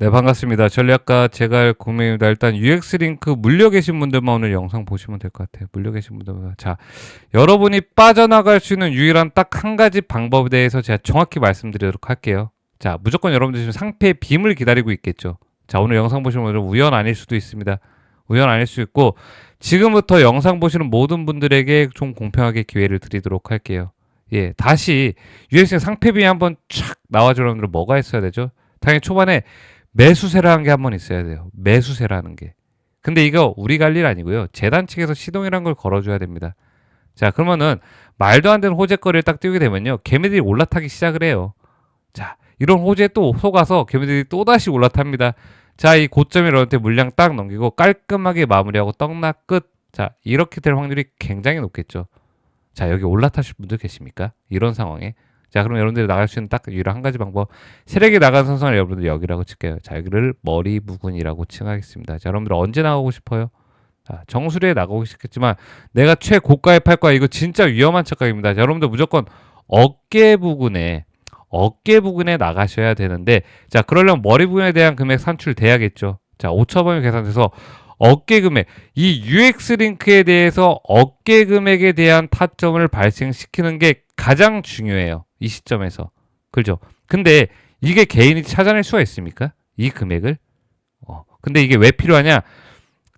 네 반갑습니다. 전략가 제갈 구매입니다. 일단 UX 링크 물려 계신 분들만 오늘 영상 보시면 될 것 같아요. 물려 계신 분들만 자 여러분이 빠져나갈 수 있는 유일한 딱 한 가지 방법에 대해서 제가 정확히 말씀드리도록 할게요. 자 무조건 여러분들 지금 상패의 빔을 기다리고 있겠죠. 자 오늘 영상 보시는 분들은 우연 아닐 수도 있습니다. 우연 아닐 수 있고 지금부터 영상 보시는 모든 분들에게 좀 공평하게 기회를 드리도록 할게요. 예 다시 UX 상패 빔이 한번 촥 여러분들 뭐가 있어야 되죠? 당연히 초반에 매수세라는 게 한 번 있어야 돼요. 매수세라는 게. 근데 이거 우리가 할 일 아니고요. 재단 측에서 시동이란 걸 걸어줘야 됩니다. 자, 그러면은 말도 안 되는 호재거리를 딱 띄우게 되면요. 개미들이 올라타기 시작을 해요. 자, 이런 호재에 또 속아서 개미들이 또다시 올라탑니다. 자, 이 고점이 여러분한테 물량 딱 넘기고 깔끔하게 마무리하고 떡락 끝. 자, 이렇게 될 확률이 굉장히 높겠죠. 자, 여기 올라타실 분들 계십니까? 이런 상황에. 자, 그럼 여러분들이 나갈 수 있는 딱 유일한 한 가지 방법. 세력이 나간 선수는 여러분들 여기라고 칠게요. 자, 여기를 머리 부근이라고 칭하겠습니다. 자, 여러분들 언제 나가고 싶어요? 자, 정수리에 나가고 싶겠지만 내가 최고가에 팔 거야. 이거 진짜 위험한 착각입니다. 자, 여러분들 무조건 어깨 부근에 어깨 부근에 나가셔야 되는데 자, 그러려면 머리 부근에 대한 금액 산출돼야겠죠. 자, 5천 원이 계산돼서 어깨 금액 이 UX 링크에 대해서 어깨 금액에 대한 타점을 발생시키는 게 가장 중요해요. 이 시점에서. 그죠? 근데 이게 개인이 찾아낼 수가 있습니까? 이 금액을? 어. 근데 이게 왜 필요하냐?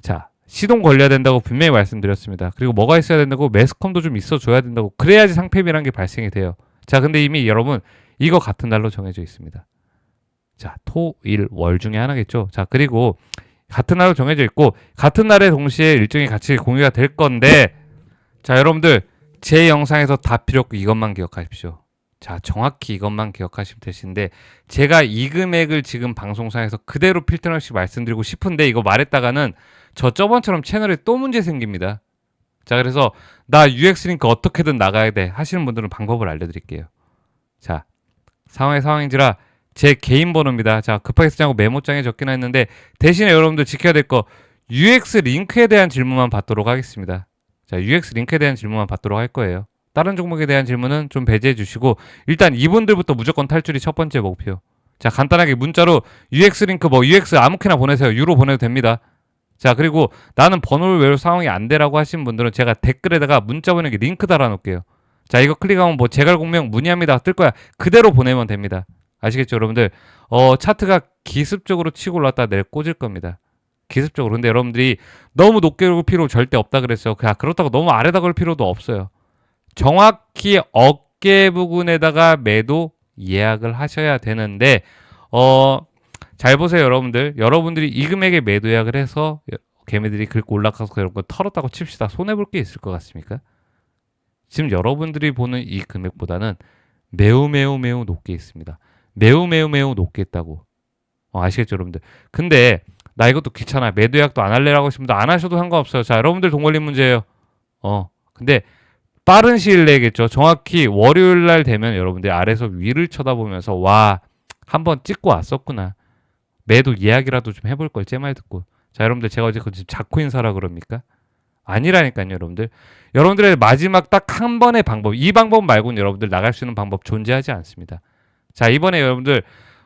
자, 시동 걸려야 된다고 분명히 말씀드렸습니다. 그리고 뭐가 있어야 된다고 매스컴도 좀 있어 줘야 된다고. 그래야지 상패비라는 게 발생이 돼요. 자, 근데 이미 여러분 이거 같은 날로 정해져 있습니다. 자, 토, 일, 월 중에 하나겠죠. 자, 그리고 같은 날로 정해져 있고 같은 날에 동시에 일정이 같이 공유가 될 건데 자, 여러분들 제 영상에서 다 필요 없고 이것만 기억하십시오. 자, 정확히 이것만 기억하시면 되시는데 제가 이 금액을 지금 방송상에서 그대로 필터 없이 말씀드리고 싶은데 이거 말했다가는 저 저번처럼 채널에 또 문제 생깁니다. 자, 그래서 나 UX 링크 어떻게든 나가야 돼 하시는 분들은 방법을 알려드릴게요. 자, 상황의 상황인지라 제 개인 번호입니다. 자, 급하게 쓰자고 메모장에 적기나 했는데 대신에 여러분들 지켜야 될 거 UX 링크에 대한 질문만 받도록 하겠습니다. 자, UX 링크에 대한 질문만 받도록 할 거예요. 다른 종목에 대한 질문은 좀 배제해 주시고 일단 이분들부터 무조건 탈출이 첫 번째 목표. 자, 간단하게 문자로 UX 링크 뭐 UX 아무렇게나 보내세요. 유로 보내도 됩니다. 자, 그리고 나는 번호를 외울 상황이 안 되라고 하신 분들은 제가 댓글에다가 문자 보내기 링크 달아 놓을게요. 자, 이거 클릭하면 뭐 제갈 공명 문의합니다. 뜰 거야. 그대로 보내면 됩니다. 아시겠죠, 여러분들? 어, 차트가 기습적으로 치고 올랐다 내일 꽂을 겁니다. 기습적으로. 근데 여러분들이 너무 높게 올 필요 절대 없다 그랬어요. 야, 그렇다고 너무 아래다 걸 필요도 없어요. 정확히 어깨 부근에다가 매도 예약을 하셔야 되는데 어, 잘 보세요, 여러분들. 여러분들이 이 금액에 매도 예약을 해서 개미들이 긁고 올라가서 그런 거 털었다고 칩시다. 손해 볼 게 있을 것 같습니까? 지금 여러분들이 보는 이 금액보다는 매우 매우 매우 높게 있습니다. 매우 매우 매우 높게 있다고. 어, 아시겠죠, 여러분들? 근데 나 이것도 귀찮아. 매도 예약도 안 할래라고 하시면 안 하셔도 상관없어요. 자, 여러분들 돈 걸린 문제예요. 어. 근데 빠른 시일 내겠죠. 정확히 월요일 날 되면 여러분들 아래서 위를 쳐다보면서 와, 한번 찍고 왔었구나. 매도 예약이라도 좀 해볼 걸 제 말 듣고. 자, 여러분들 제가 어제 그 자코 인 사라 그럽니까? 아니라니까요, 여러분들. 여러분들의 마지막 딱 한 번의 방법, 이 방법 말고는 여러분들 나갈 수 있는 방법 존재하지 않습니다. 자, 이번에 여러분들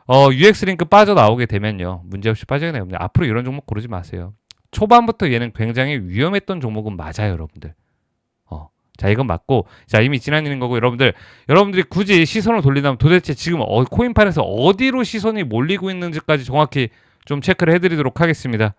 어, UX 링크 빠져나오게 되면요. 문제없이 되면 앞으로 이런 종목 고르지 마세요. 초반부터 얘는 굉장히 위험했던 종목은 맞아요, 여러분들. 어. 자, 이건 맞고 자, 이미 지나는 거고 여러분들 여러분들이 굳이 시선을 돌리다면 도대체 지금 어, 코인판에서 어디로 시선이 몰리고 있는지까지 정확히 좀 체크를 해 드리도록 하겠습니다.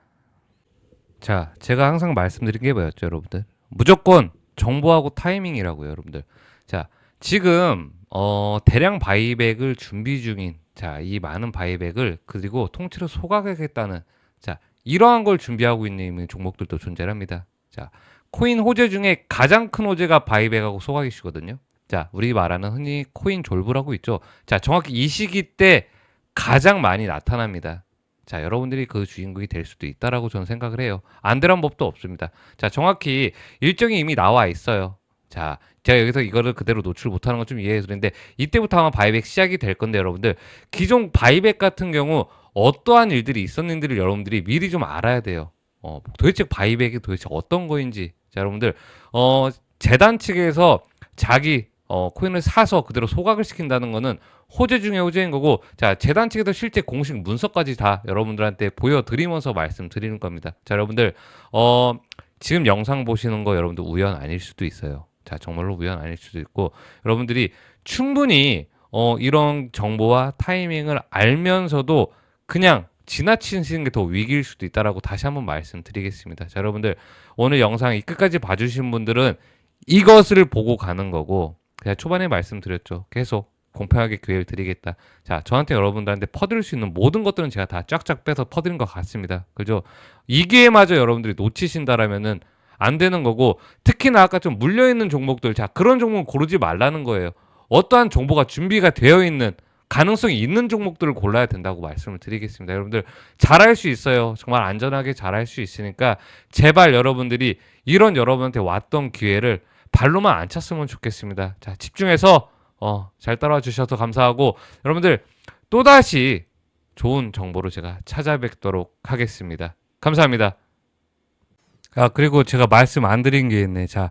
자, 제가 항상 말씀드린 게 뭐였죠, 여러분들? 무조건 정보하고 타이밍이라고요, 여러분들. 자, 지금 어, 대량 바이백을 준비 중인 자, 이 많은 바이백을 그리고 통째로 소각하겠다는 자, 이러한 걸 준비하고 있는 종목들도 존재합니다. 자, 코인 호재 중에 가장 큰 호재가 바이백하고 소각이시거든요. 자, 우리 말하는 흔히 코인 졸부라고 있죠. 자, 정확히 이 시기 때 가장 많이 나타납니다. 자, 여러분들이 그 주인공이 될 수도 있다라고 저는 생각을 해요. 안 되란 법도 없습니다. 자, 정확히 일정이 이미 나와 있어요. 자, 제가 여기서 이거를 그대로 노출 못하는 건 좀 이해해 드리는데 이때부터 아마 바이백 시작이 될 건데 여러분들 기존 바이백 같은 경우 어떠한 일들이 있었는지를 여러분들이 미리 좀 알아야 돼요. 어, 도대체 바이백이 도대체 어떤 거인지 자, 여러분들 어, 재단 측에서 자기 어, 코인을 사서 그대로 소각을 시킨다는 거는 호재 중에 호재인 거고 자 재단 측에서 실제 공식 문서까지 다 여러분들한테 보여드리면서 말씀드리는 겁니다. 자 여러분들 어 지금 영상 보시는 거 여러분들 우연 아닐 수도 있어요. 자 정말로 우연 아닐 수도 있고 여러분들이 충분히 어 이런 정보와 타이밍을 알면서도 그냥 지나치시는 게 더 위기일 수도 있다라고 다시 한번 말씀드리겠습니다. 자 여러분들 오늘 영상 이 끝까지 봐주신 분들은 이것을 보고 가는 거고 그냥 초반에 말씀드렸죠. 계속 공평하게 기회를 드리겠다. 자, 저한테 여러분들한테 퍼드릴 수 있는 모든 것들은 제가 다 쫙쫙 빼서 퍼드린 것 같습니다. 그죠? 이 기회마저 여러분들이 놓치신다라면은 안 되는 거고 특히나 아까 좀 물려 있는 종목들 자 그런 종목 고르지 말라는 거예요. 어떠한 정보가 준비가 되어 있는 가능성이 있는 종목들을 골라야 된다고 말씀을 드리겠습니다. 여러분들 잘할 수 있어요. 정말 안전하게 잘할 수 있으니까 제발 여러분들이 이런 여러분한테 왔던 기회를 발로만 안 찼으면 좋겠습니다. 자, 집중해서 어, 잘 따라와 주셔서 감사하고 여러분들 또다시 좋은 정보로 제가 찾아뵙도록 하겠습니다. 감사합니다. 아, 그리고 제가 말씀 안 드린 게 있네. 자,